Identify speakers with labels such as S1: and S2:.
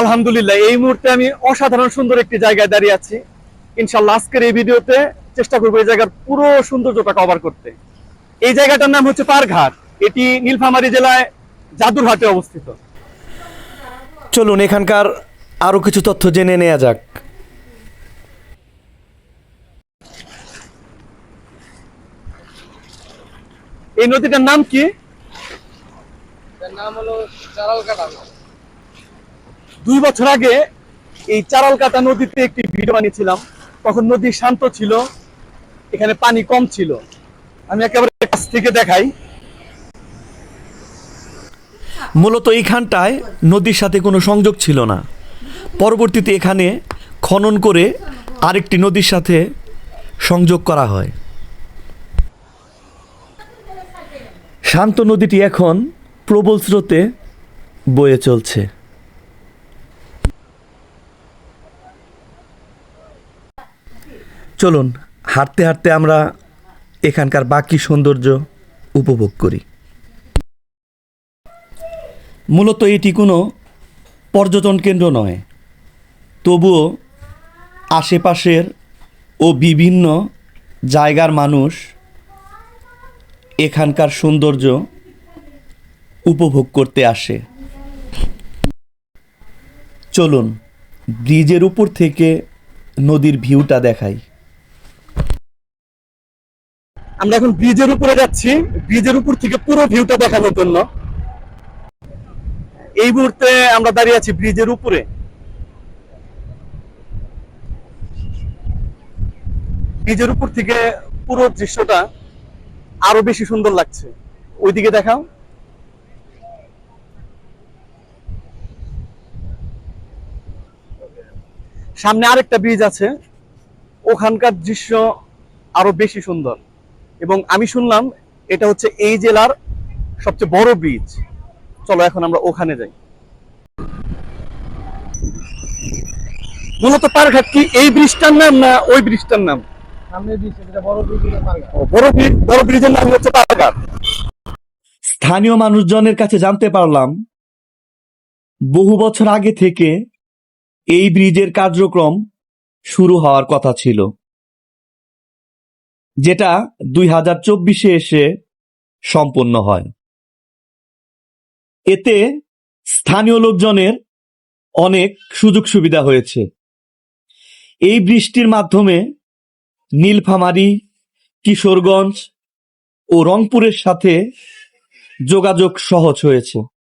S1: আলহামদুলিল্লাহ এই মুহূর্তে আমি অসাধারণ সুন্দর একটি জায়গায় দাঁড়িয়ে আছি। ইনশাল্লাহ আজকের এই ভিডিওতে চেষ্টা করব এই জায়গার পুরো সৌন্দর্যটা কভার করতে। এই জায়গাটার নাম হচ্ছে পারঘাট এটি নীলফামারী জেলায় জাদুরহাটে অবস্থিত।
S2: চলুন এখানকার আরও কিছু তথ্য জেনে নেওয়া যাক।
S1: এই নদীটার নাম কি?
S3: নাম হলো চারাল কাটা
S1: দুই বছর আগে এই চারালকাটা নদীতে একটি ভিডিও বানিয়েছিলাম। তখন নদী শান্ত ছিল, এখানে পানি কম ছিল। আমি একেবারে কাছ থেকে দেখাই।
S2: মূলত এইখানটায় নদীর সাথে কোনো সংযোগ ছিল না। পরবর্তীতে এখানে খনন করে আরেকটি নদীর সাথে সংযোগ করা হয়। শান্ত নদীটি এখন প্রবল স্রোতে বয়ে চলছে। চলুন, হাঁটতে হাঁটতে আমরা এখানকার বাকি সৌন্দর্য উপভোগ করি। মূলত এটি কোনো পর্যটন কেন্দ্র নয়, তবুও আশেপাশের ও বিভিন্ন জায়গার মানুষ এখানকার সৌন্দর্য উপভোগ করতে আসে। চলুন, ব্রিজের উপর থেকে নদীর ভিউটা দেখাই।
S1: আমরা এখন ব্রিজের উপরে যাচ্ছি। ব্রিজের উপর থেকে পুরো ভিউটা দেখানোর জন্য। এই মুহূর্তে আমরা দাঁড়িয়ে আছি ব্রিজের উপরে। ব্রিজের উপর থেকে পুরো দৃশ্যটা আরও বেশি সুন্দর লাগছে। ওইদিকে দেখাও। সামনে আরেকটা ব্রিজ আছে। ওখানকার দৃশ্য আরও বেশি সুন্দর। এবং আমি শুনলাম এটা হচ্ছে এই জেলার সবচেয়ে বড় ব্রিজ চলো এখন আমরা ওখানে যাই। মূলত পারঘাট কি এই ব্রিজটার নাম না ওই ব্রিজটার নাম? বড় ব্রিজের নাম হচ্ছে পারঘাট
S2: স্থানীয় মানুষজনের কাছে জানতে পারলাম বহু বছর আগে থেকে এই ব্রিজের কার্যক্রম শুরু হওয়ার কথা ছিল। যেটা দুই হাজার চব্বিশে এসে সম্পন্ন হয়। এতে স্থানীয় লোকজনের অনেক সুযোগ সুবিধা হয়েছে। এই বৃষ্টির মাধ্যমে নীলফামারী, কিশোরগঞ্জ ও রংপুরের সাথে যোগাযোগ সহজ হয়েছে।